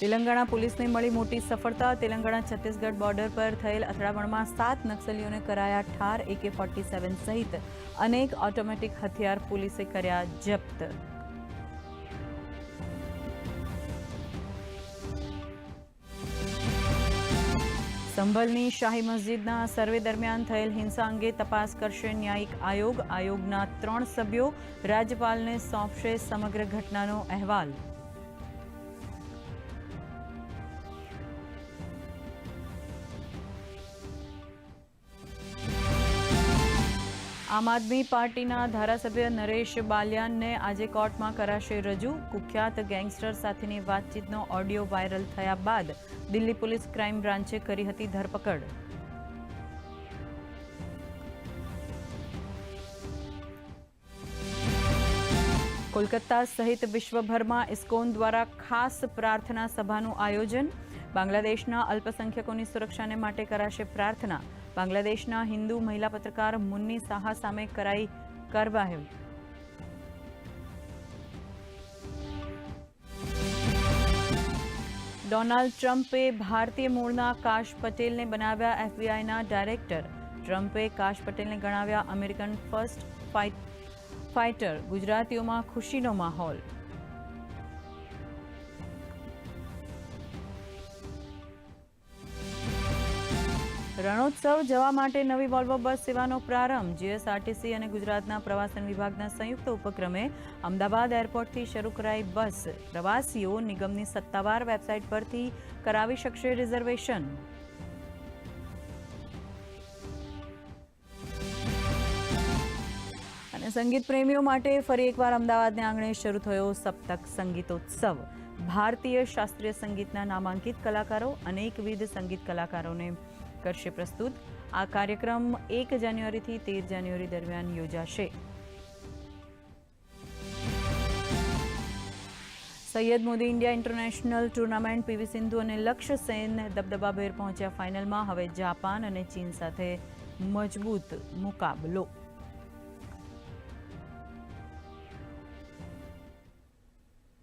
તેલંગાણા પોલીસને મળી મોટી સફળતા. તેલંગાણા છત્તીસગઢ બોર્ડર પર થયેલ અથડામણમાં સાત નક્સલીઓને કરાયા ઠાર એકે ફોર્ટી સેવન સહિત અનેક ઓટોમેટિક હથિયાર પોલીસે કર્યા જપ્ત. સંભલની શાહી મસ્જિદના સર્વે દરમિયાન થયેલ હિંસા અંગે તપાસ કરશે ન્યાયિક આયોગ. આયોગના ત્રણ સભ્યો રાજ્યપાલને સોંપશે સમગ્ર ઘટનાનો અહેવાલ. આમ આદમી પાર્ટીના ધારાસભ્ય નરેશ બાલિયાનને આજે કોર્ટમાં કરાશે રજૂ. કુખ્યાત ગેંગસ્ટર સાથેની વાતચીતનો ઓડિયો વાયરલ થયા બાદ દિલ્હી પોલીસ ક્રાઇમ બ્રાન્ચે કરી હતી ધરપકડ. કોલકાતા સહિત વિશ્વભરમાં ઇસ્કોન દ્વારા ખાસ પ્રાર્થના સભાનું આયોજન. બાંગ્લાદેશના અલ્પસંખ્યકોની સુરક્ષાને માટે કરાશે પ્રાર્થના. બાંગ્લાદેશના હિન્દુ મહિલા પત્રકાર મુન્ની સાહા સામે કરાઈ કાર્યવાહી. ડોનાલ્ડ ટ્રમ્પે ભારતીય મૂળના કાશ પટેલને બનાવ્યા એફબીઆઈના ડાયરેક્ટર. ટ્રમ્પે કાશ પટેલને ગણાવ્યા અમેરિકન ફર્સ્ટ ફાઇટ, ફાઇટર. ગુજરાતીઓમાં ખુશીનો માહોલ. રણોત્સવ જવા માટે નવી વોલ્વો બસ સેવાનો પ્રારંભ. જીએસઆરટીસી અને ગુજરાતના પ્રવાસન વિભાગના સંયુક્ત ઉપક્રમે અમદાવાદ એરપોર્ટથી શરૂ કરાઈ બસ. પ્રવાસીઓ નિગમની સત્તાવાર વેબસાઇટ પરથી કરાવી શકશે રિઝર્વેશન. અને સંગીત પ્રેમીઓ માટે ફરી એકવાર અમદાવાદને આંગણે શરૂ થયો સપ્તક સંગીતોત્સવ. ભારતીય શાસ્ત્રીય સંગીતના નામાંકિત કલાકારો અનેકવિધ સંગીત કલાકારોને કરશે પ્રસ્તુત. આ કાર્યક્રમ એક જાન્યુઆરીથી તેર જાન્યુઆરી દરમિયાન યોજાશે. Syed Modi India International tournament PV Sindhu અને લક્ષ્ય સેન દબદબાભેર પહોંચ્યા ફાઇનલમાં. હવે જાપાન અને ચીન સાથે મજબૂત મુકાબલો.